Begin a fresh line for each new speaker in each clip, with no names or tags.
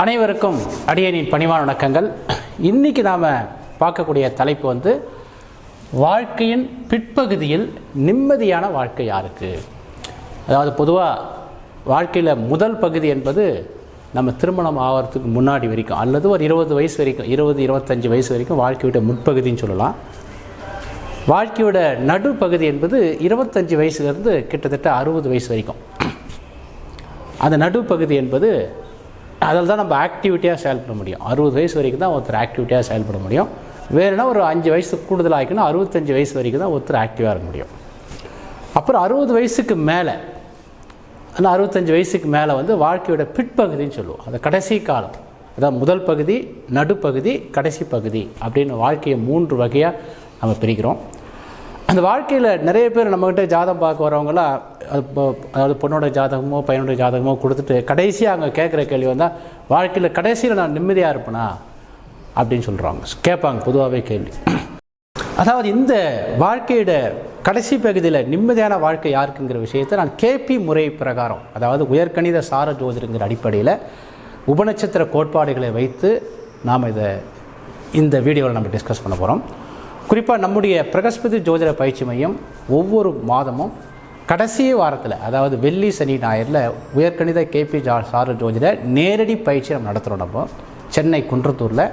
அனைவருக்கும் அடியனின் பணிவான வணக்கங்கள். இன்றைக்கி நாம் பார்க்கக்கூடிய தலைப்பு வந்து வாழ்க்கையின் பிற்பகுதியில் நிம்மதியான வாழ்க்கை யாருக்கு? அதாவது பொதுவாக வாழ்க்கையில் முதல் பகுதி என்பது நம்ம திருமணம் ஆகிறதுக்கு முன்னாடி வரைக்கும் அல்லது ஒரு இருபது வயசு வரைக்கும் இருபது இருபத்தஞ்சு வயசு வரைக்கும் வாழ்க்கையோட முற்பகுதின்னு சொல்லலாம். வாழ்க்கையோட நடுப்பகுதி என்பது இருபத்தஞ்சு வயசுலேருந்து கிட்டத்தட்ட அறுபது வயசு வரைக்கும். அந்த நடுப்பகுதி என்பது அதில் தான் நம்ம ஆக்டிவிட்டியாக செயல்பட முடியும். அறுபது வயசு வரைக்கும் தான் ஒருத்தர் ஆக்டிவிட்டியாக செயல்பட முடியும். வேறுனா ஒரு அஞ்சு வயசு கூடுதல் ஆகிக்கணும் அறுபத்தஞ்சு வயசு வரைக்கும் தான் ஒருத்தர் ஆக்டிவாக இருக்க முடியும். அப்புறம் அறுபது வயசுக்கு மேலே ஆனால் அறுபத்தஞ்சு வயசுக்கு மேலே வந்து வாழ்க்கையோட பிற்பகுதின்னு சொல்லுவோம். அந்த கடைசி காலம். அதான் முதல் பகுதி நடுப்பகுதி கடைசி பகுதி அப்படின்னு வாழ்க்கையை மூன்று வகையாக நம்ம பிரிக்கிறோம். அந்த வாழ்க்கையில் நிறைய பேர் நம்மக்கிட்ட ஜாதகம் பார்க்க வரவங்களாம் அதாவது பொண்ணோட ஜாதகமோ பையனோட ஜாதகமோ கொடுத்துட்டு கடைசியாக அவங்க கேட்குற கேள்வி வந்தால் வாழ்க்கையில் கடைசியில் நான் நிம்மதியாக இருப்பேனா? அப்படின்னு சொல்கிறாங்க கேட்பாங்க பொதுவாகவே கேள்வி. அதாவது இந்த வாழ்க்கையோட கடைசி பகுதியில் நிம்மதியான வாழ்க்கை யாருக்குங்கிற விஷயத்தை நான் கேபி முறை பிரகாரம் அதாவது உயர்கணித சார ஜோதிடங்கிற அடிப்படையில் உபநட்சத்திர கோட்பாடுகளை வைத்து நாம் இதை இந்த வீடியோவில் நம்ம டிஸ்கஸ் பண்ண போகிறோம் குறிப்பாக நம்முடைய பிரகஸ்பதி ஜோதிட பயிற்சி மையம் ஒவ்வொரு மாதமும் கடைசி வாரத்தில் அதாவது வெள்ளி சனி ஞாயிறில் உயர்கணித கேபி ஜா சார ஜோதிட நேரடி பயிற்சி நம்ம நடத்துகிறோம் நம்ம. சென்னை குன்றத்தூரில்.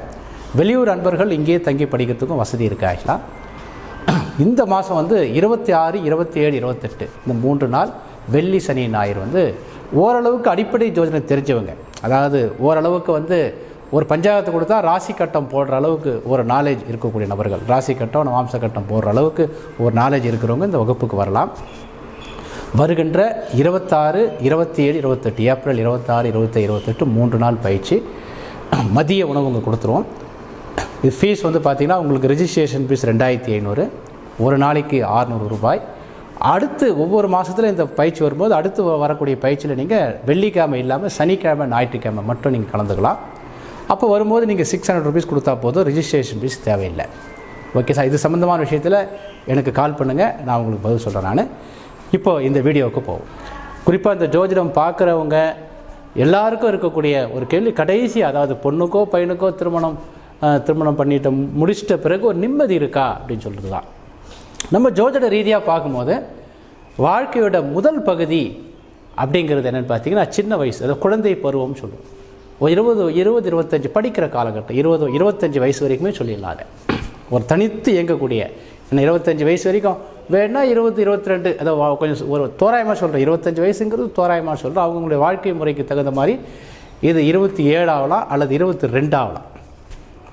வெளியூர் அன்பர்கள் இங்கேயே தங்கி படிக்கிறதுக்கும் வசதி இருக்குது ஆக்சுவலாக இந்த மாதம் வந்து இருபத்தி ஆறு இருபத்தி ஏழு இருபத்தெட்டு இந்த மூன்று நாள் வெள்ளி சனி ஞாயிறு வந்து ஓரளவுக்கு அடிப்படை ஜோதிடம் தெரிஞ்சவங்க. அதாவது ஓரளவுக்கு வந்து ஒரு பஞ்சாயத்து கொடுத்தா ராசி கட்டம் போடுற அளவுக்கு ஒரு நாலேஜ் இருக்கக்கூடிய நபர்கள். ராசி கட்டம் மாம்ச கட்டம் போடுற அளவுக்கு ஒரு நாலேஜ் இருக்கிறவங்க இந்த வகுப்புக்கு வரலாம். வருகின்ற இருபத்தாறு இருபத்தி ஏழு இருபத்தெட்டு ஏப்ரல் இருபத்தாறு இருபத்தி இருபத்தெட்டு மூன்று நாள் பயிற்சி. மதிய உணவு உங்கள் கொடுத்துருவோம். இது ஃபீஸ் வந்து பார்த்திங்கன்னா உங்களுக்கு ரிஜிஸ்ட்ரேஷன் ஃபீஸ் ரெண்டாயிரத்தி ஐநூறு ஒரு நாளைக்கு ஆறுநூறு ரூபாய். அடுத்து ஒவ்வொரு மாதத்தில் இந்த பயிற்சி வரும்போது அடுத்து வரக்கூடிய பயிற்சியில் நீங்கள் வெள்ளிக்கிழமை இல்லாமல் சனிக்கிழமை ஞாயிற்றுக்கிழமை மட்டும் நீங்கள் கலந்துக்கலாம். அப்போ வரும்போது நீங்கள் சிக்ஸ் ஹண்ட்ரட் ருபீஸ் கொடுத்தா போதும். ரிஜிஸ்ட்ரேஷன் ஃபீஸ் தேவையில்லை. ஓகே சார் இது சம்மந்தமான விஷயத்தில் எனக்கு கால் பண்ணுங்கள் நான் உங்களுக்கு பதில் சொல்கிறேன் நான். இப்போ இந்த வீடியோவுக்கு போவோம். குறிப்பாக இந்த ஜோதிடம் பார்க்குறவங்க எல்லாருக்கும் இருக்கக்கூடிய ஒரு கேள்வி. கடைசி அதாவது பொண்ணுக்கோ பையனுக்கோ திருமணம் திருமணம் பண்ணிட்டு முடிச்சிட்ட பிறகு ஒரு நிம்மதி இருக்கா அப்படின்னு சொல்கிறது தான் நம்ம ஜோதிட ரீதியாக பார்க்கும்போது வாழ்க்கையோட முதல் பகுதி அப்படிங்கிறது என்னென்னு பார்த்தீங்கன்னா சின்ன வயசு. அதாவது குழந்தை பருவம்னு சொல்லுவோம். இருபது இருபது இருபத்தஞ்சி படிக்கிற காலகட்டம் இருபது இருபத்தஞ்சு வயசு வரைக்குமே சொல்லிடலாம் ஒரு தனித்து இயங்கக்கூடிய என்ன இருபத்தஞ்சு வயசு வரைக்கும் வேணா இருபது இருபத்தி ரெண்டு அதை கொஞ்சம் ஒரு தோராயமாக சொல்கிறேன் இருபத்தஞ்சி வயசுங்கிறது தோராயமாக சொல்கிறேன் அவங்களுடைய வாழ்க்கை முறைக்கு தகுந்த மாதிரி இது இருபத்தி ஏழாவலாம் அல்லது இருபத்தி ரெண்டாவலாம்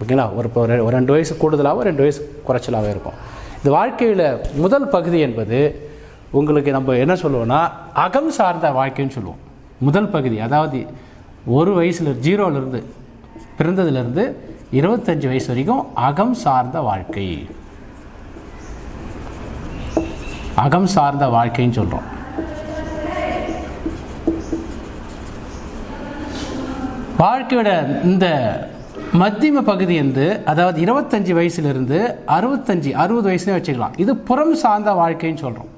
ஓகேங்களா? ஒரு இப்போ ஒரு ரெண்டு வயசு கூடுதலாகவும் ரெண்டு வயசு குறைச்சலாகவே இருக்கும். இந்த வாழ்க்கையில் முதல் பகுதி என்பது உங்களுக்கு நம்ம என்ன சொல்லுவோம்னா அகம் சார்ந்த வாழ்க்கைன்னு சொல்லுவோம். முதல் பகுதி அதாவது ஒரு வயசில் ஜீரோலேருந்து பிறந்ததுலேருந்து இருபத்தஞ்சு வயசு வரைக்கும் அகம் சார்ந்த வாழ்க்கை. அகம் சார்ந்த வாழ்க்கைன்னு சொல்கிறோம் வாழ்க்கையோட இந்த மத்தியம பகுதி வந்து அதாவது இருபத்தஞ்சு வயசுலேருந்து அறுபத்தஞ்சு அறுபது வயசுலேயே வச்சுக்கலாம். இது புறம் சார்ந்த வாழ்க்கைன்னு சொல்கிறோம்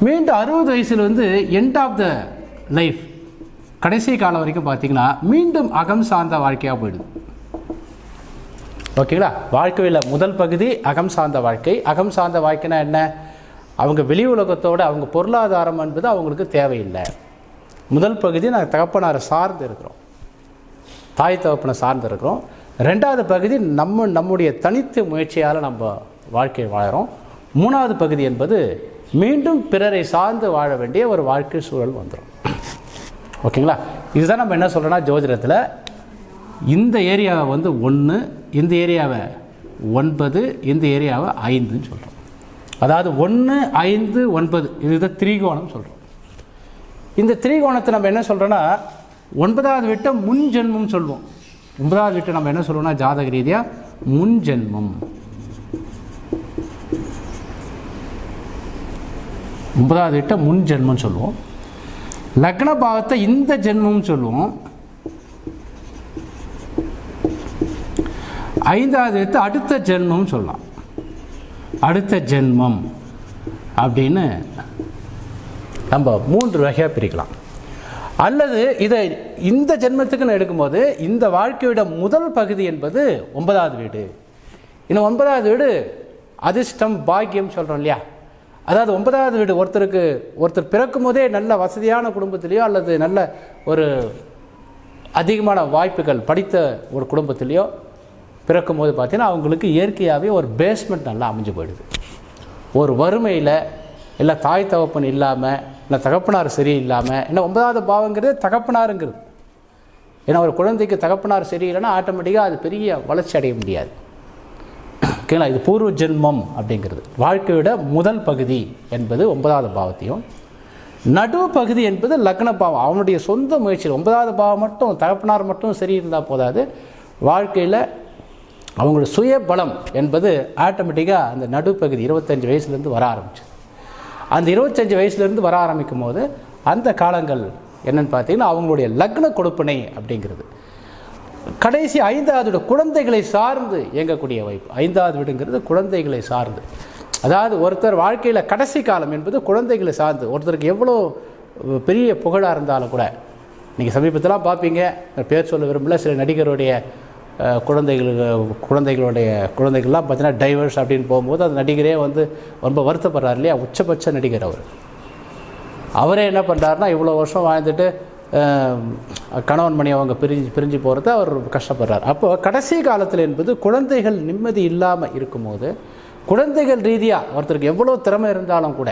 மீண்டும் அறுபது வயசில் வந்து எண்ட் ஆஃப் த லைஃப் கடைசி காலம் வரைக்கும் பார்த்தீங்கன்னா மீண்டும் அகம் சார்ந்த வாழ்க்கையாக போயிடுது. ஓகேங்களா? வாழ்க்கையில் முதல் பகுதி அகம் சார்ந்த வாழ்க்கை. அகம் சார்ந்த வாழ்க்கைனா என்ன? அவங்க வெளி உலகத்தோடு அவங்க பொருளாதாரம் என்பது அவங்களுக்கு தேவையில்லை. முதல் பகுதி நாங்கள் தகப்பனாரை சார்ந்து இருக்கிறோம். தாய் தகப்பனை சார்ந்து இருக்கிறோம். ரெண்டாவது பகுதி நம்ம நம்முடைய தனித்து முயற்சியால் நம்ம வாழ்க்கையை வாழறோம். மூணாவது பகுதி என்பது மீண்டும் பிறரை சார்ந்து வாழ வேண்டிய ஒரு வாழ்க்கை சூழல் வந்துடும் ஓகேங்களா? இதுதான் நம்ம என்ன சொல்கிறோன்னா ஜோதிடத்தில் இந்த ஏரியாவை வந்து ஒன்று இந்த ஏரியாவை ஒன்பது இந்த ஏரியாவை ஐந்துன்னு சொல்கிறோம் அதாவது ஒன்று ஐந்து ஒன்பது இதுதான் திரிகோணம் சொல்கிறோம் இந்த திரிகோணத்தை நம்ம என்ன சொல்கிறோன்னா ஒன்பதாவது விட்டம் முன் ஜென்மம் சொல்லுவோம் ஒன்பதாவது விட்ட நம்ம என்ன சொல்லுவோம்னா ஜாதக ரீதியாக முன் ஜென்மம். ஒன்பதாவது விட்ட முன் ஜென்மம்னு சொல்லுவோம் லக்ன பாவத்தை இந்த ஜென்மம் சொல்லுவோம். ஐந்தாவது எடுத்து அடுத்த ஜென்மம் சொல்லலாம். அடுத்த ஜென்மம் அப்படின்னு நம்ம மூன்று வகையாக பிரிக்கலாம். அல்லது இதை இந்த ஜென்மத்துக்குன்னு எடுக்கும்போது இந்த வாழ்க்கையோட முதல் பகுதி என்பது ஒன்பதாவது வீடு. இன்னும் ஒன்பதாவது வீடு அதிர்ஷ்டம் பாக்கியம் சொல்கிறோம் இல்லையா? அதாவது ஒன்பதாவது வீடு ஒருத்தருக்கு ஒருத்தர் பிறக்கும் போதே நல்ல வசதியான குடும்பத்திலேயோ அல்லது நல்ல ஒரு அதிகமான வாய்ப்புகள் படித்த ஒரு குடும்பத்திலேயோ பிறக்கும் போது பார்த்தீங்கன்னா அவங்களுக்கு இயற்கையாகவே ஒரு பேஸ்மெண்ட் நல்லா அமைஞ்சு போயிடுது. ஒரு வறுமையில் இல்லை தாய் தகப்பன் இல்லாமல் இல்லை தகப்பனார் சரியில்லாமல் இல்லை ஒன்பதாவது பாவங்கிறது தகப்பனாருங்கிறது. ஏன்னா ஒரு குழந்தைக்கு தகப்பனார் சரியில்லைன்னா ஆட்டோமேட்டிக்காக அது பெரிய வளர்ச்சி அடைய முடியாது. ஓகேங்களா இது பூர்வ ஜென்மம் அப்படிங்கிறது. வாழ்க்கையோட முதல் பகுதி என்பது ஒன்பதாவது பாவத்தையும் நடு பகுதி என்பது லக்ன பாவம். அவனுடைய சொந்த முயற்சியில் ஒன்பதாவது பாவம் மட்டும் தகப்பனார் மட்டும் சரி இருந்தால் போதாது. வாழ்க்கையில் அவங்களோட சுய பலம் என்பது ஆட்டோமேட்டிக்காக அந்த நடுப்பகுதி இருபத்தஞ்சி வயசுலேருந்து வர ஆரம்பிச்சு அந்த இருபத்தஞ்சி வயசுலேருந்து வர ஆரம்பிக்கும் போது அந்த காலங்கள் என்னென்னு பார்த்தீங்கன்னா அவங்களுடைய லக்ன கொடுப்பினை அப்படிங்கிறது. கடைசி ஐந்தாவது குழந்தைகளை சார்ந்து இயங்கக்கூடிய வாய்ப்பு. ஐந்தாவது வீடுங்கிறது குழந்தைகளை சார்ந்து. அதாவது ஒருத்தர் வாழ்க்கையில் கடைசி காலம் என்பது குழந்தைகளை சார்ந்து. ஒருத்தருக்கு எவ்வளோ பெரிய புகழாக இருந்தாலும் கூட. நீங்கள் சமீபத்திலாம் பார்ப்பீங்க பேர் சொல்ல விரும்பல. சில நடிகருடைய குழந்தைகளுக்கு குழந்தைகளுடைய குழந்தைகள்லாம் பார்த்தீங்கன்னா டைவர்ஸ் அப்படின்னு போகும்போது அந்த நடிகரே வந்து ரொம்ப வருத்தப்படுறார் இல்லையா? உச்சபட்ச நடிகர் அவர். அவரே என்ன பண்ணுறாருனா இவ்வளோ வருஷம் வாழ்ந்துட்டு கணவன் மணி அவங்க பிரிஞ்சு பிரிஞ்சு போகிறத அவர் கஷ்டப்படுறார். அப்போ கடைசி காலத்தில் என்பது குழந்தைகள் நிம்மதி இல்லாமல் இருக்கும்போது குழந்தைகள் ரீதியாக ஒருத்தருக்கு எவ்வளோ திறமை இருந்தாலும் கூட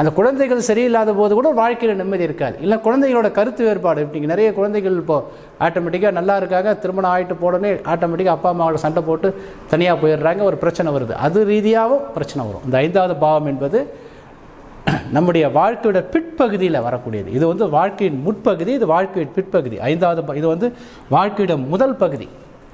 அந்த குழந்தைகள் சரியில்லாத போது கூட வாழ்க்கையில் நிம்மதி இருக்காது. இல்லை குழந்தைகளோட கருத்து வேறுபாடு இப்படி நிறைய குழந்தைகள் இப்போது ஆட்டோமேட்டிக்காக நல்லா இருக்காங்க திருமணம் ஆகிட்டு போடனே ஆட்டோமேட்டிக்காக அப்பா அம்மாவோட சண்டை போட்டு தனியாக போயிடுறாங்க ஒரு பிரச்சனை வருது. அது ரீதியாகவும் பிரச்சனை வரும். இந்த ஐந்தாவது பாவம் என்பது நம்முடைய வாழ்க்கையோட பிற்பகுதியில் வரக்கூடியது. இது வந்து வாழ்க்கையின் முற்பகுதி இது வாழ்க்கையின் பிற்பகுதி. ஐந்தாவது ப- இது வந்து வாழ்க்கையோட முதல் பகுதி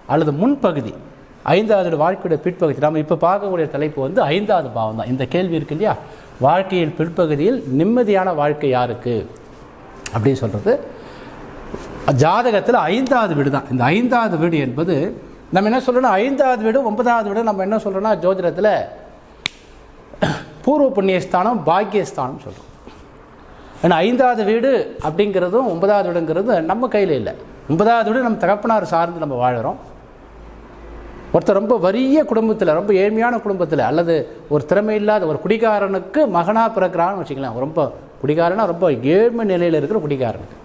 அல்லது முன்பகுதி ஐந்தாவது வாழ்க்கையோட பிற்பகுதி. நம்ம இப்போ பார்க்கக்கூடிய தலைப்பு வந்து ஐந்தாவது பாவம் தான். இந்த கேள்வி இருக்கு இல்லையா? வாழ்க்கையின் பிற்பகுதியில் நிம்மதியான வாழ்க்கை யாருக்கு? அப்படின்னு சொல்கிறது ஜாதகத்தில் ஐந்தாவது வீடு தான். இந்த ஐந்தாவது வீடு என்பது நம்ம என்ன சொல்கிறோன்னா ஐந்தாவது வீடு ஒன்பதாவது வீடு நம்ம என்ன சொல்கிறோன்னா ஜோதிடத்தில் பூர்வ புண்ணியஸ்தானம் பாக்கியஸ்தானம் சொல்கிறோம் ஏன்னா ஐந்தாவது வீடு அப்படிங்கிறதும் ஒன்பதாவது வீடுங்கிறது நம்ம கையில் இல்லை. ஒன்பதாவது வீடு நம்ம தகப்பனார் சார்ந்து நம்ம வாழ்கிறோம் ஒருத்தர் ரொம்ப வறிய குடும்பத்தில் ரொம்ப ஏழ்மையான குடும்பத்தில் அல்லது ஒரு திறமை இல்லாத ஒரு குடிகாரனுக்கு மகனாக பிறக்கிறான்னு வச்சுக்கலாம் ரொம்ப குடிகாரனா ரொம்ப ஏழ்மை நிலையில் இருக்கிற குடிகாரனுக்கு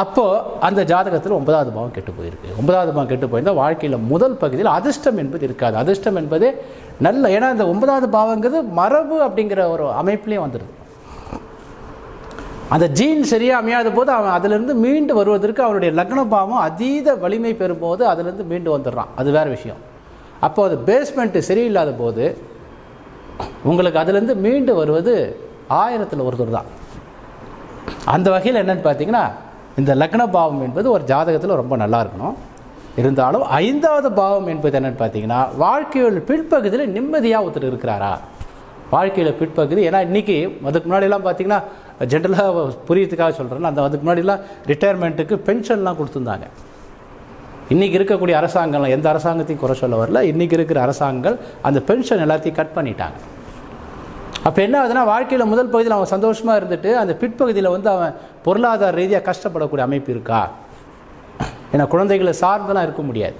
அப்போது அந்த ஜாதகத்தில் ஒன்பதாவது பாவம் கெட்டு போயிருக்கு. ஒன்பதாவது பாவம் கெட்டு போயிருந்தால் வாழ்க்கையில் முதல் பகுதியில் அதிர்ஷ்டம் என்பது இருக்காது. அதிர்ஷ்டம் என்பதே நல்ல ஏன்னா இந்த ஒன்பதாவது பாவங்கிறது மரபு அப்படிங்கிற ஒரு அமைப்புலேயும் வந்துடுது அந்த ஜீன் சரியாக அமையாத போது அவன் அதிலிருந்து மீண்டு வருவதற்கு அவனுடைய லக்ன பாவம் அதீத வலிமை பெறும்போது அதிலிருந்து மீண்டு வந்துடுறான். அது வேறு விஷயம். அப்போ அது பேஸ்மெண்ட்டு சரியில்லாத போது உங்களுக்கு அதிலிருந்து மீண்டு வருவது ஆயிரத்தில் ஒருத்தர் தான். அந்த வகையில் என்னன்னு பார்த்தீங்கன்னா இந்த லக்ன பாவம் என்பது ஒரு ஜாதகத்தில் ரொம்ப நல்லா இருக்கணும். இருந்தாலும் ஐந்தாவது பாவம் என்பது என்னன்னு பார்த்தீங்கன்னா வாழ்க்கையோட பிற்பகுதியில் நிம்மதியாக ஒருத்தர் இருக்கிறாரா? வாழ்க்கையில் பிற்பகுதி ஏன்னா இன்றைக்கி அதுக்கு முன்னாடிலாம் பார்த்தீங்கன்னா ஜென்ரலாக புரியறதுக்காக சொல்கிறேன் அந்த அதுக்கு முன்னாடிலாம் ரிட்டையர்மெண்ட்டுக்கு பென்ஷன்லாம் கொடுத்துருந்தாங்க. இன்றைக்கி இருக்கக்கூடிய அரசாங்கம் எந்த அரசாங்கத்தையும் குறை சொல்ல வரல. இன்றைக்கி இருக்கிற அரசாங்கங்கள் அந்த பென்ஷன் எல்லாத்தையும் கட் பண்ணிட்டாங்க. அப்போ என்ன ஆகுதுன்னா வாழ்க்கையில் முதல் பகுதியில் அவன் சந்தோஷமாக இருந்துட்டு அந்த பிற்பகுதியில் வந்து அவன் பொருளாதார ரீதியாக கஷ்டப்படக்கூடிய அமைப்பு இருக்கா? ஏன்னா குழந்தைகளை சார்ந்தெல்லாம் இருக்க முடியாது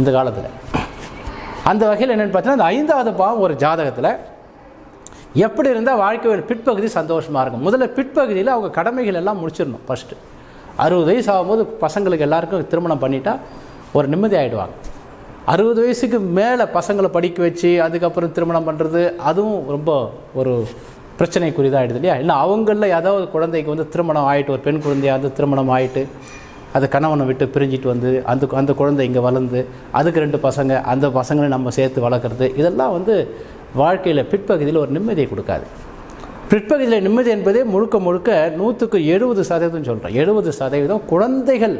இந்த காலத்தில். அந்த வகையில் என்னென்னு பார்த்தீங்கன்னா அந்த ஐந்தாவது பாவம் ஒரு ஜாதகத்தில் எப்படி இருந்தால் வாழ்க்கையோட பிற்பகுதி சந்தோஷமாக இருக்கும். முதல்ல பிற்பகுதியில் அவங்க கடமைகள் எல்லாம் முடிச்சிடணும் ஃபஸ்ட்டு அறுபது வயசு ஆகும்போது பசங்களுக்கு எல்லாருக்கும் திருமணம் பண்ணிட்டா ஒரு நிம்மதி ஆகிடுவாங்க அறுபது வயசுக்கு மேலே பசங்களை படிக்க வச்சு அதுக்கப்புறம் திருமணம் பண்ணுறது அதுவும் ரொம்ப ஒரு பிரச்சனைக்குரியதாகிடுது இல்லையா? இல்லை அவங்களில் ஏதாவது குழந்தைக்கு வந்து திருமணம் ஆகிட்டு ஒரு பெண் குழந்தையாக வந்து திருமணம் ஆகிட்டு அது கணவனை விட்டு பிரிஞ்சிட்டு வந்து அந்த அந்த குழந்தை இங்கே வளர்ந்து அதுக்கு ரெண்டு பசங்க அந்த பசங்களை நம்ம சேர்த்து வளர்க்குறது இதெல்லாம் வந்து வாழ்க்கையில் பிற்பகுதியில் ஒரு நிம்மதியை கொடுக்காது. பிற்பகுதியில் நிம்மதி என்பதே முழுக்க முழுக்க நூற்றுக்கு எழுபது சதவீதம் சொல்கிறேன் எழுபது சதவீதம் குழந்தைகள்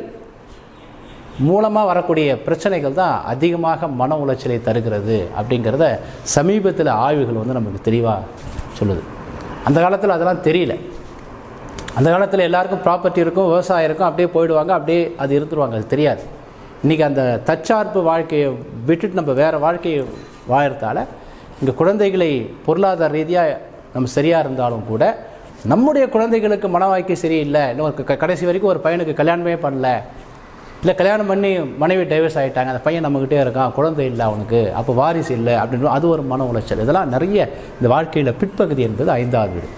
மூலமாக வரக்கூடிய பிரச்சனைகள் தான் அதிகமாக மன உளைச்சலை தருகிறது அப்படிங்கிறத சமீபத்தில் ஆய்வுகள் வந்து நமக்கு தெளிவாக சொல்லுது. அந்த காலத்தில் அதெல்லாம் தெரியல. அந்த காலத்தில் எல்லாருக்கும் ப்ராப்பர்ட்டி இருக்கும் விவசாயம் இருக்கும் அப்படியே போயிடுவாங்க அப்படியே அது இருந்துருவாங்க அது தெரியாது. இன்றைக்கி அந்த தற்சார்பு வாழ்க்கையை விட்டுட்டு நம்ம வேறு வாழ்க்கையை வாழறதால இங்கே குழந்தைகளை பொருளாதார ரீதியாக நம்ம சரியாக இருந்தாலும் கூட நம்முடைய குழந்தைகளுக்கு மன வாழ்க்கை சரியில்லை இன்னும் ஒரு க- கடைசி வரைக்கும் ஒரு பையனுக்கு கல்யாணமே பண்ணல இல்லை கல்யாணம் பண்ணி மனைவி டைவர்ஸ் ஆகிட்டாங்க அந்த பையன் நம்மக்கிட்டே இருக்கான் குழந்தை இல்லை அவனுக்கு அப்போ வாரிசு இல்லை அப்படின்னு அது ஒரு மன உளைச்சல். இதெல்லாம் நிறைய இந்த வாழ்க்கையில் பிற்பகுதி என்பது ஐந்தாவது வீடு.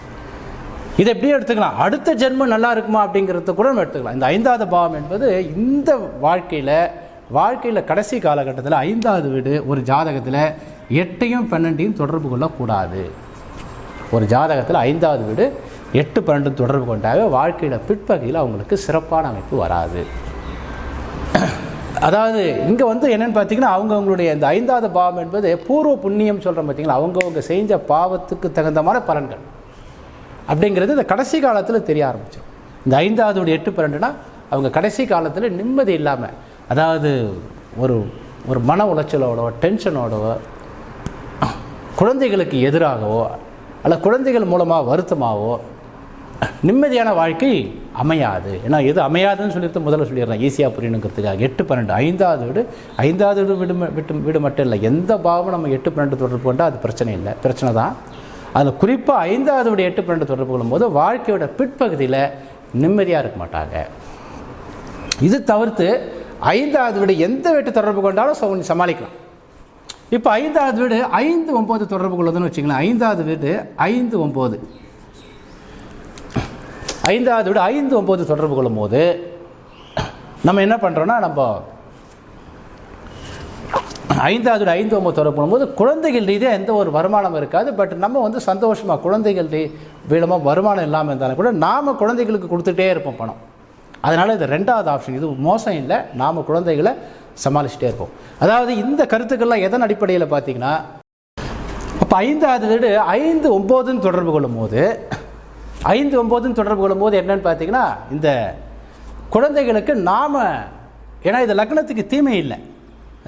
இதை எப்படியும் எடுத்துக்கலாம். அடுத்த ஜென்மம் நல்லா இருக்குமா அப்படிங்கிறத கூட நம்ம எடுத்துக்கலாம். இந்த ஐந்தாவது பாவம் என்பது இந்த வாழ்க்கையில் வாழ்க்கையில் கடைசி காலகட்டத்தில் ஐந்தாவது வீடு ஒரு ஜாதகத்தில் எட்டையும் பன்னெண்டையும் தொடர்பு கொள்ளக்கூடாது. ஒரு ஜாதகத்தில் ஐந்தாவது வீடு எட்டு பன்னெண்டு தொடர்பு கொண்டாவே வாழ்க்கையில் பிற்பகையில் அவங்களுக்கு சிறப்பான அமைப்பு வராது. அதாவது இங்கே வந்து என்னென்னு பார்த்தீங்கன்னா அவங்கவுங்களுடைய இந்த ஐந்தாவது பாவம் என்பது பூர்வ புண்ணியம் சொல்கிறோம் பார்த்தீங்களா அவங்கவுங்க செஞ்ச பாவத்துக்கு தகுந்தமான பலன்கள். அப்படிங்கிறது இந்த கடைசி காலத்தில் தெரிய ஆரம்பிச்சிடும் இந்த ஐந்தாவது எட்டு பன்னெண்டுனா அவங்க கடைசி காலத்தில் நிம்மதி இல்லாமல் அதாவது ஒரு ஒரு மன உளைச்சலோடவோ டென்ஷனோடவோ குழந்தைகளுக்கு எதிராகவோ அல்ல குழந்தைகள் மூலமாக வருத்தமாகவோ நிம்மதியான வாழ்க்கை அமையாது. ஏன்னா எது அமையாதுன்னு சொல்லிட்டு முதல்ல சொல்லிடுறேன். ஈஸியாக புரியணுங்கிறதுக்காக. எட்டு பன்னெண்டு. ஐந்தாவது வீடு ஐந்தாவது வீடு வீடு விட்டு வீடு மட்டும் இல்லை. எந்த பாவம் நம்ம எட்டு பன்னெண்டு தொடர்பு கொண்டால் அது பிரச்சனை இல்லை. பிரச்சனை தான் அதில் குறிப்பாக ஐந்தாவது விட எட்டு பன்னெண்டு தொடர்பு கொள்ளும்போது வாழ்க்கையோட பிற்பகுதியில் நிம்மதியாக இருக்க மாட்டாங்க. இது தவிர்த்து ஐந்தாவது வீடு எந்த வீட்டு தொடர்பு கொண்டாலும் ச- சமாளிக்கலாம். இப்போ ஐந்தாவது வீடு ஐந்து ஒம்பது தொடர்பு கொள்ளுதுன்னு வச்சுக்கலாம் ஐந்தாவது வீடு ஐந்து ஒம்பது ஐந்தாவது வீடு ஐந்து ஒம்பது தொடர்பு கொள்ளும்போது நம்ம என்ன பண்ணுறோன்னா நம்ம ஐந்தாவது ஐந்து ஒம்பது தொடர்பு போது குழந்தைகள் ரீதியாக எந்த ஒரு வருமானம் இருக்காது. பட் நம்ம வந்து சந்தோஷமாக குழந்தைகள் ரீ வீதமாக வருமானம் இல்லாமல் இருந்தாலும் கூட நாம் குழந்தைகளுக்கு கொடுத்துட்டே இருப்போம் பணம். அதனால் இது ரெண்டாவது ஆப்ஷன் இது மோசம் இல்லை. நாம் குழந்தைகளை சமாளிச்சுட்டே இருப்போம். அதாவது இந்த கருத்துக்கள்லாம் எதன் அடிப்படையில் பார்த்தீங்கன்னா அப்போ ஐந்தாவது வீடு ஐந்து ஒம்போதுன்னு தொடர்பு கொள்ளும்போது ஐந்து ஒம்போதுன்னு தொடர்பு கொள்ளும் போது என்னன்னு பார்த்தீங்கன்னா இந்த குழந்தைகளுக்கு நாம் ஏன்னா இது லக்னத்துக்கு தீமை இல்லை.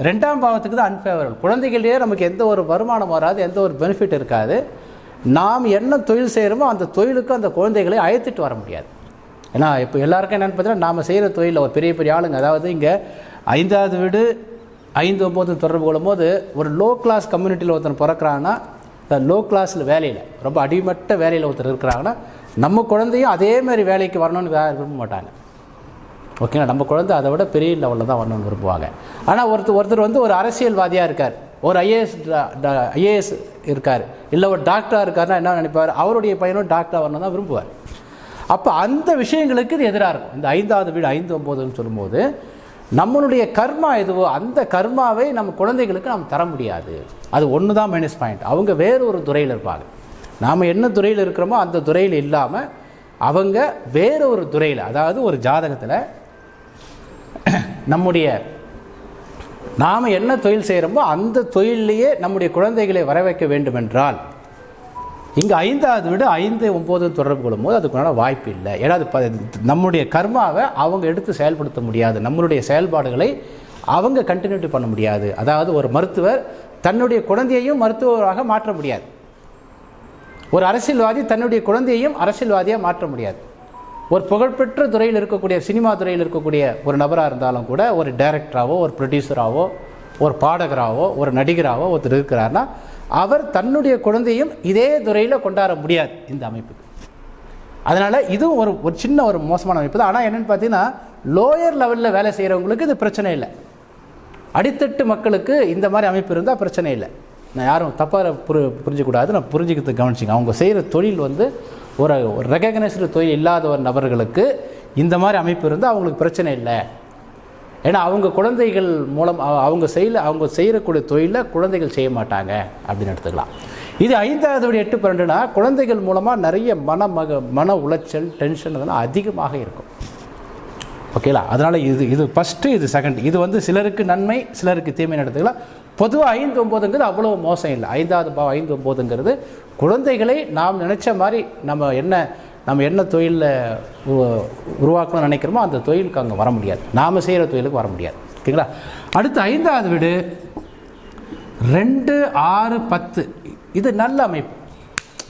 ரெண்டாம் பாவத்துக்கு தான் அன்ஃபேவரபிள் குழந்தைகளிலேயே நமக்கு எந்த ஒரு வருமானம் வராது எந்த ஒரு பெனிஃபிட் இருக்காது. நாம் என்ன தொழில் செய்கிறோமோ அந்த தொழிலுக்கு அந்த குழந்தைகளை அழைத்துட்டு வர முடியாது. ஏன்னா இப்போ எல்லாருக்கும் என்னென்னு பார்த்தீங்கன்னா நாம் செய்கிற தொழிலில் ஒரு பெரிய பெரிய ஆளுங்க அதாவது இங்கே ஐந்தாவது வீடு ஐந்து ஒம்பது தொடர்பு கொள்ளும்போது ஒரு லோ கிளாஸ் கம்யூனிட்டியில் ஒருத்தன் பிறக்கிறான்னா இந்த லோ கிளாஸில் வேலையில் ரொம்ப அடிமட்ட வேலையில் ஒருத்தர் இருக்கிறாங்கன்னா நம்ம குழந்தையும் அதே மாதிரி வேலைக்கு வரணும்னு வே விரும்ப மாட்டாங்க. ஓகேங்களா நம்ம குழந்தை அதை விட பெரிய லெவலில் தான் வரணும்னு விரும்புவாங்க. ஆனால் ஒருத்தர் ஒருத்தர் வந்து ஒரு அரசியல்வாதியாக இருக்கார். ஒரு ஐஏஎஸ் ஐஏஎஸ் இருக்கார். இல்லை ஒரு டாக்டராக இருக்காருன்னா என்ன நினைப்பார்? அவருடைய பையனும் டாக்டராக வரணும் தான் விரும்புவார். அப்போ அந்த விஷயங்களுக்கு இது எதிராக இருக்கும். இந்த ஐந்தாவது வீடு ஐந்து ஒம்போதுன்னு சொல்லும்போது நம்மளுடைய கர்மா எதுவோ அந்த கர்மாவை நம்ம குழந்தைகளுக்கு நாம் தர முடியாது. அது ஒன்று தான் மைனஸ் பாயிண்ட் அவங்க வேறு ஒரு துறையில் இருப்பாங்க. நாம் என்ன துறையில் இருக்கிறோமோ அந்த துறையில் இல்லாமல் அவங்க வேறு ஒரு துறையில் அதாவது ஒரு ஜாதகத்தில் நம்முடைய நாம் என்ன தொழில் செய்கிறோமோ அந்த தொழிலையே நம்முடைய குழந்தைகளை வர வைக்க வேண்டுமென்றால் இங்கே ஐந்தாவது விட ஐந்து ஒம்பது தொடர்பு கொள்ளும்போது அதுக்குண்டான வாய்ப்பு இல்லை. ஏன்னா அது ப- நம்முடைய கர்மாவை அவங்க எடுத்து செயல்படுத்த முடியாது. நம்மளுடைய செயல்பாடுகளை அவங்க கண்டினியூட்டி பண்ண முடியாது. அதாவது ஒரு மருத்துவர் தன்னுடைய குழந்தையையும் மருத்துவராக மாற்ற முடியாது. ஒரு அரசியல்வாதி தன்னுடைய குழந்தையையும் அரசியல்வாதியாக மாற்ற முடியாது. ஒரு புகழ்பெற்ற துறையில் இருக்கக்கூடிய சினிமா துறையில் இருக்கக்கூடிய ஒரு நபராக இருந்தாலும் கூட ஒரு டைரக்டராகவோ ஒரு ப்ரொடியூசராகவோ ஒரு பாடகராகவோ ஒரு நடிகராகவோ ஒருத்தர் இருக்கிறாருன்னா அவர் தன்னுடைய குழந்தையும் இதே துறையில் கொண்டாட முடியாது இந்த அமைப்புக்கு. அதனால் இதுவும் ஒரு ஒரு சின்ன ஒரு மோசமான அமைப்பு தான். ஆனால் என்னென்னு பார்த்தீங்கன்னா லோயர் லெவலில் வேலை செய்கிறவங்களுக்கு இது பிரச்சனை இல்லை. அடித்தட்டு மக்களுக்கு இந்த மாதிரி அமைப்பு இருந்தால் பிரச்சனை இல்லை. நான் யாரும் தப்பாக புரி புரிஞ்சிக்கூடாது நான் புரிஞ்சுக்கிறது கவனிச்சிங்க. அவங்க செய்கிற தொழில் வந்து ஒரு ரெகக்னைஸ்டு தொழில் இல்லாத ஒரு நபர்களுக்கு இந்த மாதிரி அமைப்பு இருந்தால் அவங்களுக்கு பிரச்சனை இல்லை. ஏன்னா அவங்க குழந்தைகள் மூலம் அவங்க செய்யல அவங்க செய்யக்கூடிய தொழிலை குழந்தைகள் செய்ய மாட்டாங்க அப்படின்னு எடுத்துக்கலாம். இது ஐந்தாவது விட எட்டு பன்னெண்டுனா குழந்தைகள் மூலமாக நிறைய மன மக மன உளைச்சல் டென்ஷன் அதெல்லாம் அதிகமாக இருக்கும். ஓகேலா அதனால் இது இது ஃபஸ்ட்டு இது செகண்ட் இது வந்து சிலருக்கு நன்மை சிலருக்கு தீமை எடுத்துக்கலாம். பொதுவாக ஐந்து ஒம்போதுங்கிறது அவ்வளோ மோசம் இல்லை. ஐந்தாவது பாவம் ஐந்து ஒம்போதுங்கிறது குழந்தைகளை நாம் நினச்ச மாதிரி நம்ம என்ன நம்ம என்ன தொழிலில் உருவாக்கணும்னு நினைக்கிறோமோ அந்த தொழிலுக்கு அங்கே வர முடியாது. நாம் செய்கிற தொழிலுக்கு வர முடியாது. ஓகேங்களா? அடுத்து ஐந்தாவது வீடு. ரெண்டு ஆறு பத்து. இது நல்ல அமைப்பு.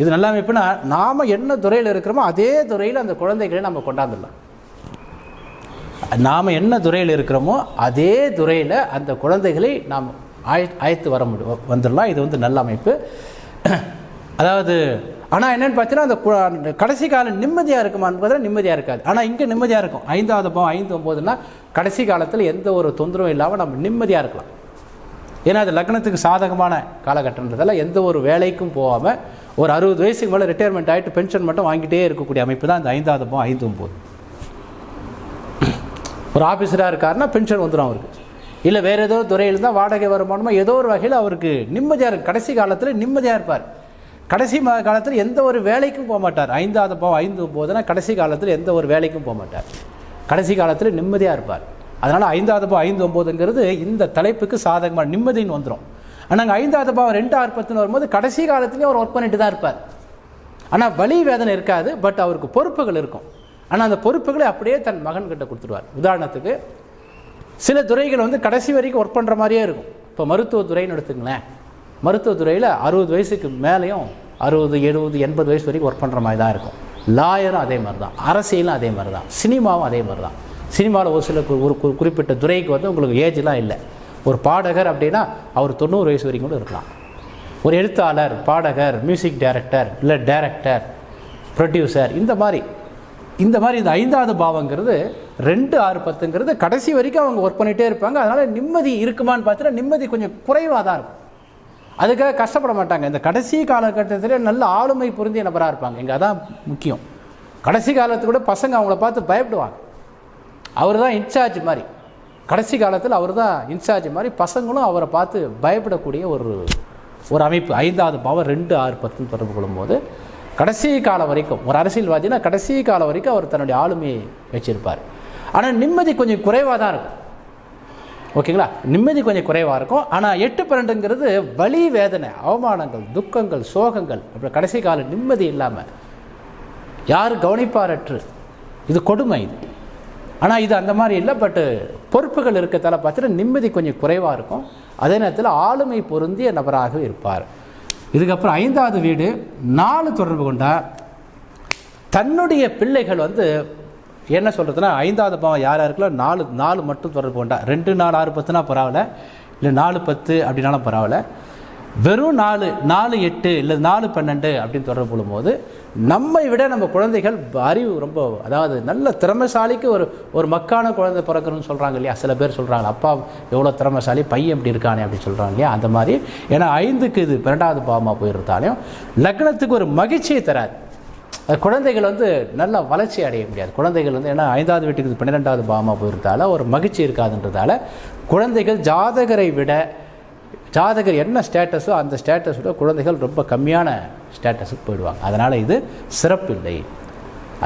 இது நல்ல அமைப்புனா நாம் என்ன துறையில் இருக்கிறோமோ அதே துறையில் அந்த குழந்தைகளை நம்ம கொண்டாந்துடலாம். நாம் என்ன துறையில் இருக்கிறோமோ அதே துறையில் அந்த குழந்தைகளை நாம் ஆய் ஆயத்து வர முடியும் வந்துடலாம். இது வந்து நல்ல அமைப்பு. அதாவது ஆனால் என்னென்னு பார்த்தீங்கன்னா அந்த கு- கடைசி காலம் நிம்மதியாக இருக்குமா என்பதில் நிம்மதியாக இருக்காது. ஆனால் இங்கே நிம்மதியாக இருக்கும். ஐந்தாவது பாவம் ஐந்து ஒம்போதுனா கடைசி காலத்தில் எந்த ஒரு தொந்தரவும் இல்லாமல் நம்ம நிம்மதியாக இருக்கலாம். ஏன்னா அது லக்னத்துக்கு சாதகமான காலகட்டன்றதால எந்த ஒரு வேலைக்கும் போகாமல் ஒரு அறுபது வயசுக்கு மேலே ரிட்டையர்மெண்ட் ஆகிட்டு பென்ஷன் மட்டும் வாங்கிட்டே இருக்கக்கூடிய அமைப்பு தான் அந்த ஐந்தாவது பாவம் ஐந்து ஒம்போது ஒரு ஆஃபீஸராக இருக்காருன்னா பென்ஷன் வந்துடும் அவருக்கு. இல்லை வேறு ஏதோ துறையில் தான் வாடகை வருமானமோ ஏதோ ஒரு வகையில் அவருக்கு நிம்மதியாக இருக்கும் கடைசி காலத்தில் நிம்மதியாக இருப்பார். கடைசி காலத்தில் எந்த ஒரு வேலைக்கும் போக மாட்டார். ஐந்தாவது பாவம் ஐந்து போதுனா கடைசி காலத்தில் எந்த ஒரு வேலைக்கும் போக மாட்டார். கடைசி காலத்தில் நிம்மதியாக இருப்பார். அதனால் ஐந்தாவது பாவம் ஐந்து ஒம்போதுங்கிறது இந்த தலைப்புக்கு சாதகமாக நிம்மதின்னு வந்துடும் ஆனால் அங்கே ஐந்தாவது பாவம் ரெண்டு ஆறு பத்துன்னு வரும்போது கடைசி காலத்துலேயும் அவர் ஒர்க் பண்ணிட்டு தான் இருப்பார். ஆனால் வலி வேதனை இருக்காது பட் அவருக்கு பொறுப்புகள் இருக்கும். ஆனால் அந்த பொறுப்புகளை அப்படியே தன் மகன்கிட்ட கொடுத்துருவார். உதாரணத்துக்கு சில துறைகள் வந்து கடைசி வரைக்கும் ஒர்க் பண்ணுற மாதிரியே இருக்கும். இப்போ மருத்துவத்துறைன்னு எடுத்துங்களேன் மருத்துவத்துறையில் அறுபது வயசுக்கு மேலேயும் அறுபது எழுபது எண்பது வயசு வரைக்கும் ஒர்க் பண்ணுற மாதிரி தான் இருக்கும். லாயரும் அதே மாதிரி தான் அரசியலும் அதே மாதிரி தான் சினிமாவும் அதே மாதிரி தான் சினிமாவில் ஒரு சில ஒரு கு- குறிப்பிட்ட துறைக்கு வந்து உங்களுக்கு ஏஜ்லாம் இல்லை. ஒரு பாடகர் அப்படின்னா அவர் தொண்ணூறு வயசு வரைக்கும் கூட இருக்கலாம். ஒரு எழுத்தாளர் பாடகர் மியூசிக் டைரக்டர் இல்லை டைரக்டர் ப்ரொடியூசர் இந்த மாதிரி இந்த மாதிரி இந்த ஐந்தாவது பாவங்கிறது ரெண்டு ஆறு பத்துங்கிறது கடைசி வரைக்கும் அவங்க ஒர்க் பண்ணிகிட்டே இருப்பாங்க. அதனால் நிம்மதி இருக்குமான்னு பார்த்தா நிம்மதி கொஞ்சம் குறைவாக தான் இருக்கும். அதுக்காக கஷ்டப்பட மாட்டாங்க. இந்த கடைசி காலகட்டத்தில் நல்ல ஆளுமை புரிந்திய நபராக இருப்பாங்க. இங்கே அதான் முக்கியம். கடைசி காலத்து கூட பசங்க அவங்கள பார்த்து பயப்படுவாங்க. அவர் தான் இன்சார்ஜ் மாதிரி. கடைசி காலத்தில் அவர் தான் இன்சார்ஜ் மாதிரி பசங்களும் அவரை பார்த்து பயப்படக்கூடிய ஒரு ஒரு அமைப்பு. ஐந்தாவது பாவம் ரெண்டு ஆறு பத்துன்னு தொடர்பு கொள்ளும்போது கடைசி காலம் வரைக்கும் ஒரு அரசியல்வாதினா கடைசி காலம் வரைக்கும் அவர் தன்னுடைய ஆளுமையை வச்சிருப்பார். ஆனால் நிம்மதி கொஞ்சம் குறைவாக தான் இருக்கும். ஓகேங்களா? நிம்மதி கொஞ்சம் குறைவாக இருக்கும். ஆனால் எட்டு பன்னெண்டுங்கிறது வலி வேதனை அவமானங்கள் துக்கங்கள் சோகங்கள் அப்புறம் கடைசி கால நிம்மதி இல்லாமல் யார் கவனிப்பாரற்று? இது கொடுமை இது. ஆனால் இது அந்த மாதிரி இல்லை பட்டு பொறுப்புகள் இருக்கிறதால பார்த்துட்டு நிம்மதி கொஞ்சம் குறைவாக இருக்கும். அதே நேரத்தில் ஆளுமை பொருந்திய நபராக இருப்பார். இதுக்கப்புறம் ஐந்தாவது வீடு நாலு தொடர்பு கொண்டால் தன்னுடைய பிள்ளைகள் வந்து என்ன சொல்கிறதுனா ஐந்தாவது பாவம் யார் யாருக்குள்ள நாலு நாலு மட்டும் தொடர்பு கொண்டா. ரெண்டு நாலு ஆறு பத்துனா பரவாயில்ல. இல்லை நாலு பத்து அப்படின்னாலும் பரவாயில்ல. வெறும் நாலு நாலு எட்டு இல்லை நாலு பன்னெண்டு அப்படின்னு தொடர்பு கொள்ளும்போது நம்மை விட நம்ம குழந்தைகள் அறிவு ரொம்ப அதாவது நல்ல திறமைசாலிக்கு ஒரு ஒரு மக்கான குழந்தை பிறக்கணும்னு சொல்கிறாங்க இல்லையா? சில பேர் சொல்கிறாங்க அப்பா எவ்வளோ திறமைசாலி பையன் இப்படி இருக்கானே அப்படின்னு சொல்கிறாங்க இல்லையா? அந்த மாதிரி. ஏன்னா ஐந்துக்கு இது பன்னெண்டாவது பாவமாக போயிருந்தாலையும் லக்னத்துக்கு ஒரு மகிழ்ச்சியை தராது. குழந்தைகள் வந்து நல்லா வளர்ச்சி அடைய முடியாது. குழந்தைகள் வந்து ஏன்னா ஐந்தாவது வீட்டுக்கு இது பன்னிரெண்டாவது பாவமாக போயிருந்தால ஒரு மகிழ்ச்சி இருக்காதுன்றதால குழந்தைகள் ஜாதகரை விட ஜாதகர் என்ன ஸ்டேட்டஸோ அந்த ஸ்டேட்டஸோட குழந்தைகள் ரொம்ப கம்மியான ஸ்டேட்டஸுக்கு போயிடுவாங்க. அதனால் இது சிறப்பில்லை.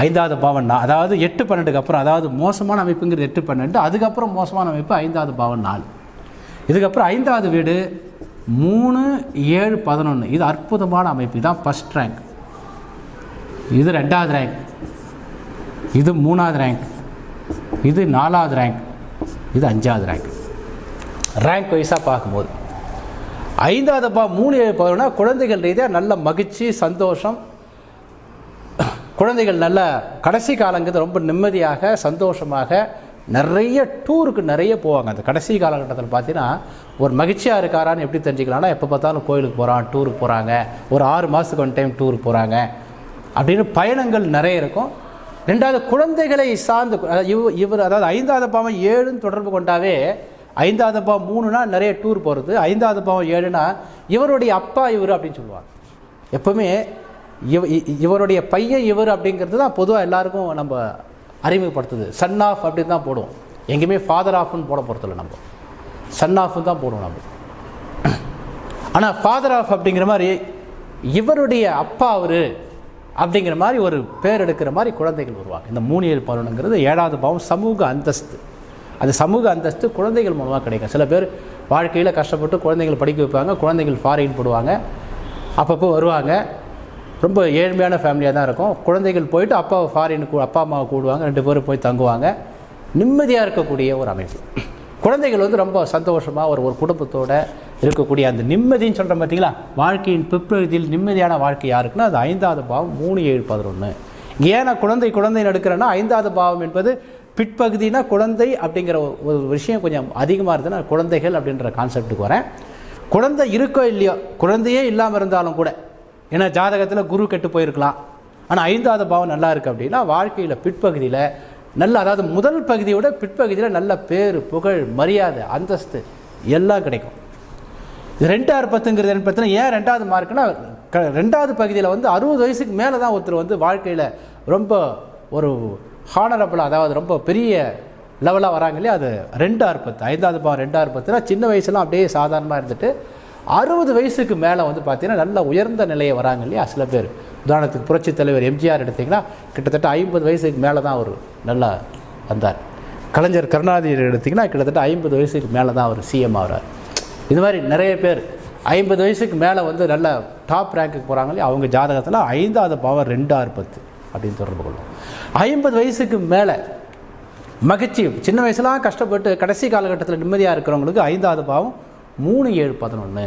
ஐந்தாவது பாவம் அதாவது எட்டு பன்னெண்டுக்கு அப்புறம் அதாவது மோசமான அமைப்புங்கிறது எட்டு பன்னெண்டு அதுக்கப்புறம் மோசமான அமைப்பு ஐந்தாவது பாவம் நாலு. இதுக்கப்புறம் ஐந்தாவது வீடு மூணு ஏழு பதினொன்று இது அற்புதமான அமைப்பு. இதுதான் ஃபஸ்ட் ரேங்க் இது ரெண்டாவது ரேங்க் இது மூணாவது ரேங்க் இது நாலாவது ரேங்க் இது அஞ்சாவது ரேங்க் ரேங்க் வைஸாக பார்க்கும்போது ஐந்தாவதுப்பா மூணு பதினொன்னா குழந்தைகள் ரீதியாக நல்ல மகிழ்ச்சி சந்தோஷம். குழந்தைகள் நல்ல கடைசி காலங்கிறது ரொம்ப நிம்மதியாக சந்தோஷமாக நிறைய டூருக்கு நிறைய போவாங்க. அந்த கடைசி காலகட்டத்தில் பார்த்தீங்கன்னா ஒரு மகிழ்ச்சியாக இருக்காரான்னு எப்படி தெரிஞ்சுக்கலாம்னா எப்போ பார்த்தாலும் கோயிலுக்கு போகிறான் டூருக்கு போகிறாங்க ஒரு ஆறு மாதத்துக்கு ஒன் டைம் டூருக்கு போகிறாங்க அப்படின்னு பயணங்கள் நிறைய இருக்கும். ரெண்டாவது குழந்தைகளை சார்ந்து அதாவது இவர் அதாவது ஐந்தாவது பாவம் ஏழுன்னு தொடர்பு கொண்டாவே ஐந்தாவது பாவம் மூணுனா நிறைய டூர் போகிறது ஐந்தாவது பாவம் ஏழுனா இவருடைய அப்பா இவர் அப்படின்னு சொல்லுவாங்க. எப்பவுமே இவ இ- இவருடைய பையன் இவர் அப்படிங்கிறது தான் பொதுவாக எல்லாருக்கும் நம்ம அறிமுகப்படுத்துது. சன் ஆஃப் அப்படின்னு தான் போடுவோம். எங்கேயுமே ஃபாதர் ஆஃப்னு போட போகிறதில்ல நம்ம. சன் ஆஃப்னு தான் போடுவோம் நம்ம. ஆனால் ஃபாதர் ஆஃப் அப்படிங்கிற மாதிரி இவருடைய அப்பா அவர் அப்படிங்கிற மாதிரி ஒரு பேர் எடுக்கிற மாதிரி குழந்தைகள் வருவாங்க. இந்த மூணு ஏழு பதினொன்றுங்கிறது ஏழாவது பாவம் சமூக அந்தஸ்து. அது சமூக அந்தஸ்து குழந்தைகள் மூலமாக கிடைக்கும். சில பேர் வாழ்க்கையில் கஷ்டப்பட்டு குழந்தைகள் படிக்க வைப்பாங்க குழந்தைகள் ஃபாரின் போடுவாங்க. அப்பப்போ வருவாங்க. ரொம்ப ஏழ்மையான ஃபேமிலியாக தான் இருக்கும். குழந்தைகள் போயிட்டு அப்பாவை ஃபாரினுக்கு அப்பா அம்மாவை கூடுவாங்க. ரெண்டு பேரும் போய் தங்குவாங்க. நிம்மதியாக இருக்கக்கூடிய ஒரு அமைப்பு. குழந்தைகள் வந்து ரொம்ப சந்தோஷமாக ஒரு ஒரு குடும்பத்தோடு இருக்கக்கூடிய அந்த நிம்மதின்னு சொல்கிறோம் பார்த்தீங்களா வாழ்க்கையின் பிற்பகுதியில் நிம்மதியான வாழ்க்கை யாருக்குன்னா அது ஐந்தாவது பாவம் மூணு ஏழு பதினொன்று ஏன்னா குழந்தை குழந்தை எடுக்கிறேன்னா ஐந்தாவது பாவம் என்பது பிற்பகுதினா குழந்தை அப்படிங்கிற ஒரு- விஷயம் கொஞ்சம் அதிகமாக இருந்ததுன்னா குழந்தைகள் அப்படின்ற கான்செப்ட்டுக்கு வரேன். குழந்தை இருக்கோ இல்லையோ குழந்தையே இல்லாமல் இருந்தாலும் கூட ஏன்னா ஜாதகத்தில் குரு கெட்டு போயிருக்கலாம். ஆனால் ஐந்தாவது பாவம் நல்லா இருக்குது அப்படின்னா வாழ்க்கையில் பிற்பகுதியில் நல்ல அதாவது முதல் பகுதியோட பிற்பகுதியில் நல்ல பேர் புகழ் மரியாதை அந்தஸ்து எல்லாம் கிடைக்கும். இது ரெண்டாயிரம் பத்துங்கிறது என்ன பார்த்தீங்கன்னா ஏன் ரெண்டாவது மார்க்குன்னா க ரெண்டாவது பகுதியில் வந்து அறுபது வயசுக்கு மேலே தான் ஒருத்தர் வந்து வாழ்க்கையில் ரொம்ப ஒரு ஹானரபிள் அதாவது ரொம்ப பெரிய லெவலாக வராங்க இல்லையா? அது ரெண்டாயிர பத்து ஐந்தாவது பாவம் ரெண்டாயிரம் பத்துனா சின்ன வயசுலாம் அப்படியே சாதாரணமாக இருந்துட்டு அறுபது வயசுக்கு மேலே வந்து பார்த்தீங்கன்னா நல்ல உயர்ந்த நிலையை வராங்க இல்லையா சில பேர். உதாரணத்துக்கு புரட்சித் தலைவர் எம்ஜிஆர் எடுத்திங்கன்னா கிட்டத்தட்ட ஐம்பது வயசுக்கு மேலே தான் அவர் நல்லா வந்தார். கலைஞர் கருணாநிதி எடுத்திங்கன்னா கிட்டத்தட்ட ஐம்பது வயசுக்கு மேலே தான் அவர் சிஎம் ஆகிறார். இது மாதிரி நிறைய பேர் ஐம்பது வயசுக்கு மேலே வந்து நல்ல டாப் ரேங்க்குக்கு போகிறாங்களே அவங்க ஜாதகத்தில் ஐந்தாவது பவர் ரெண்டாறு பத்து அப்படின்னு தொடர்பு கொள்ளும் ஐம்பது வயசுக்கு மேலே மகிழ்ச்சி. சின்ன வயசுலாம் கஷ்டப்பட்டு கடைசி காலகட்டத்தில் நிம்மதியாக இருக்கிறவங்களுக்கு ஐந்தாவது பாவம் மூணு ஏழு பதினொன்று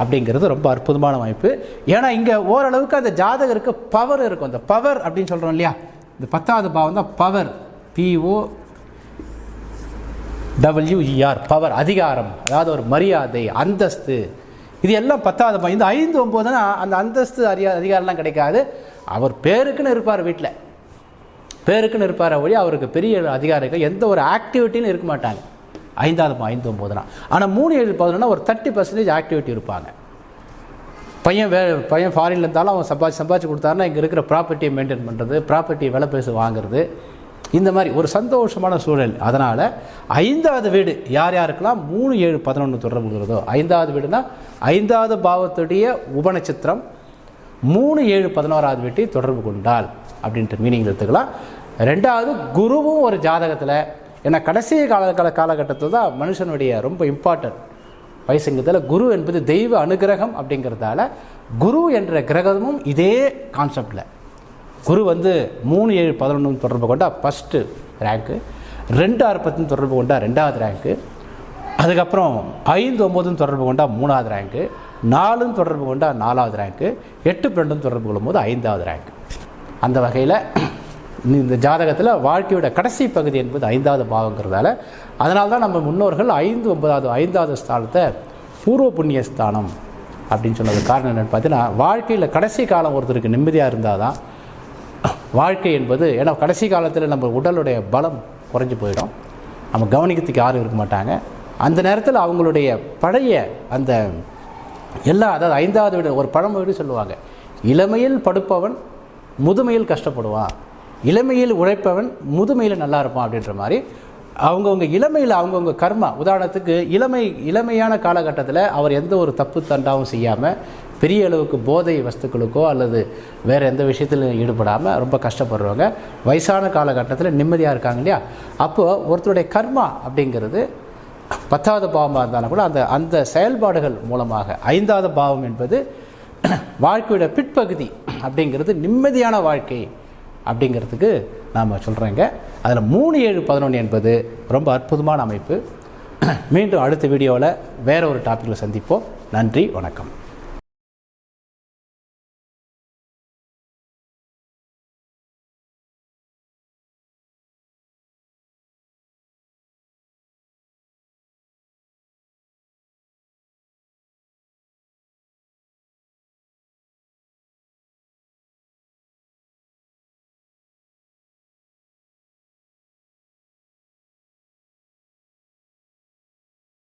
அப்படிங்கிறது ரொம்ப அற்புதமான வாய்ப்பு. ஏன்னா இங்கே ஓரளவுக்கு அந்த ஜாதகருக்கு பவர் இருக்கும். அந்த பவர் அப்படின்னு சொல்கிறோம் இல்லையா? இந்த பத்தாவது பாவம் தான் பவர் பிஓ டபிள்யூஇஆர் பவர் அதிகாரம் அதாவது ஒரு மரியாதை அந்தஸ்து. இது எல்லாம் பத்தாவது பாவம். இந்த ஐந்து ஒம்போதுனா அந்த அந்தஸ்து அறியா அதிகாரம்லாம் கிடைக்காது. அவர் பேருக்குன்னு இருப்பார் வீட்டில் பேருக்குன்னு இருப்பார் ஒழி அவருக்கு பெரிய அதிகாரிகள் எந்த ஒரு ஆக்டிவிட்டியும் இருக்க மாட்டாங்க. ஐந்தாவது பா- ஐந்து ஒம்போதுனா ஆனால் மூணு ஏழு பதினொன்னா ஒரு தேர்ட்டி பர்சன்டேஜ் ஆக்டிவிட்டி இருப்பாங்க. பையன் வே பையன் ஃபாரின்ல இருந்தாலும் அவன் சம்பாதிச்சு சம்பாதிச்சு கொடுத்தாருன்னா இங்கே இருக்கிற ப்ராப்பர்ட்டியை மெயின்டைன் பண்ணுறது ப்ராப்பர்ட்டி விலை பேசி வாங்குறது. இந்த மாதிரி ஒரு சந்தோஷமான சூழல். அதனால் ஐந்தாவது வீடு யார் யாருக்கெல்லாம் மூணு ஏழு பதினொன்று தொடர்பு கொள்கிறதோ ஐந்தாவது வீடுனா ஐந்தாவது பாவத்துடைய உபநட்சத்திரம் மூணு ஏழு பதினோராவது வீட்டை தொடர்பு கொண்டால் அப்படின்ற மீனிங் எடுத்துக்கலாம். ரெண்டாவது குருவும் ஒரு ஜாதகத்தில் ஏன்னா கடைசி கால கால காலகட்டத்தில் தான் மனுஷனுடைய ரொம்ப இம்பார்ட்டன்ட் வயசுங்கிறதுல குரு என்பது தெய்வ அனுகிரகம் அப்படிங்கிறதால குரு என்ற கிரகமும் இதே கான்செப்டில் குரு வந்து மூணு ஏழு பதினொன்று தொடர்பு கொண்டால் ஃபஸ்ட்டு ரேங்க்கு ரெண்டு அறுபத்தின் தொடர்பு கொண்டால் ரெண்டாவது ரேங்க்கு அதுக்கப்புறம் ஐந்து ஒம்பதுன்னு தொடர்பு கொண்டால் மூணாவது ரேங்க்கு நாலும் தொடர்பு கொண்டால் நாலாவது ரேங்க்கு எட்டு பன்னெண்டும் தொடர்பு கொள்ளும்போது ஐந்தாவது ரேங்க் அந்த வகையில் இந்த ஜாதகத்தில் வாழ்க்கையோட கடைசி பகுதி என்பது ஐந்தாவது பாவங்கிறதால அதனால தான் நம்ம முன்னோர்கள் ஐந்து ஒன்பதாவது ஐந்தாவது ஸ்தானத்தை பூர்வ புண்ணிய ஸ்தானம் அப்படின்னு சொன்னது காரணம் என்னென்னு பார்த்தீங்கன்னா வாழ்க்கையில் கடைசி காலம் ஒருத்தருக்கு நிம்மதியாக இருந்தால் தான் வாழ்க்கை என்பது ஏன்னா கடைசி காலத்தில் நம்ம உடலுடைய பலம் குறைஞ்சு போயிடும். நம்ம கவனிக்கிறதுக்கு யாரும் இருக்க மாட்டாங்க. அந்த நேரத்தில் அவங்களுடைய பழைய அந்த எல்லா அதாவது ஐந்தாவது வீடு ஒரு பழமொழி சொல்லுவாங்க. இளமையில் படுப்பவன் முதுமையில் கஷ்டப்படுவான். இளமையில் உழைப்பவன் முதுமையில் நல்லா இருப்பான் அப்படின்ற மாதிரி அவங்கவுங்க இளமையில் அவங்கவுங்க கர்மா உதாரணத்துக்கு இளமை இளமையான காலகட்டத்தில் அவர் எந்த ஒரு தப்பு தண்டாவும் செய்யாமல் பெரிய அளவுக்கு போதை வஸ்துக்களுக்கோ அல்லது வேறு எந்த விஷயத்திலும் ஈடுபடாமல் ரொம்ப கஷ்டப்படுறவங்க வயசான காலகட்டத்தில் நிம்மதியாக இருக்காங்க இல்லையா? அப்போது ஒருத்தருடைய கர்மா அப்படிங்கிறது பத்தாவது பாவமாக இருந்தாலும் கூட அந்த அந்த செயல்பாடுகள் மூலமாக ஐந்தாவது பாவம் என்பது வாழ்க்கையோட பிற்பகுதி அப்படிங்கிறது நிம்மதியான வாழ்க்கை அப்படிங்கிறதுக்கு நாம் சொல்கிறேங்க அதில் மூணு ஏழு பதினொன்று என்பது ரொம்ப அற்புதமான அமைப்பு. மீண்டும் அடுத்த வீடியோவில் வேறு ஒரு டாப்பிக்கில் சந்திப்போம். நன்றி வணக்கம்.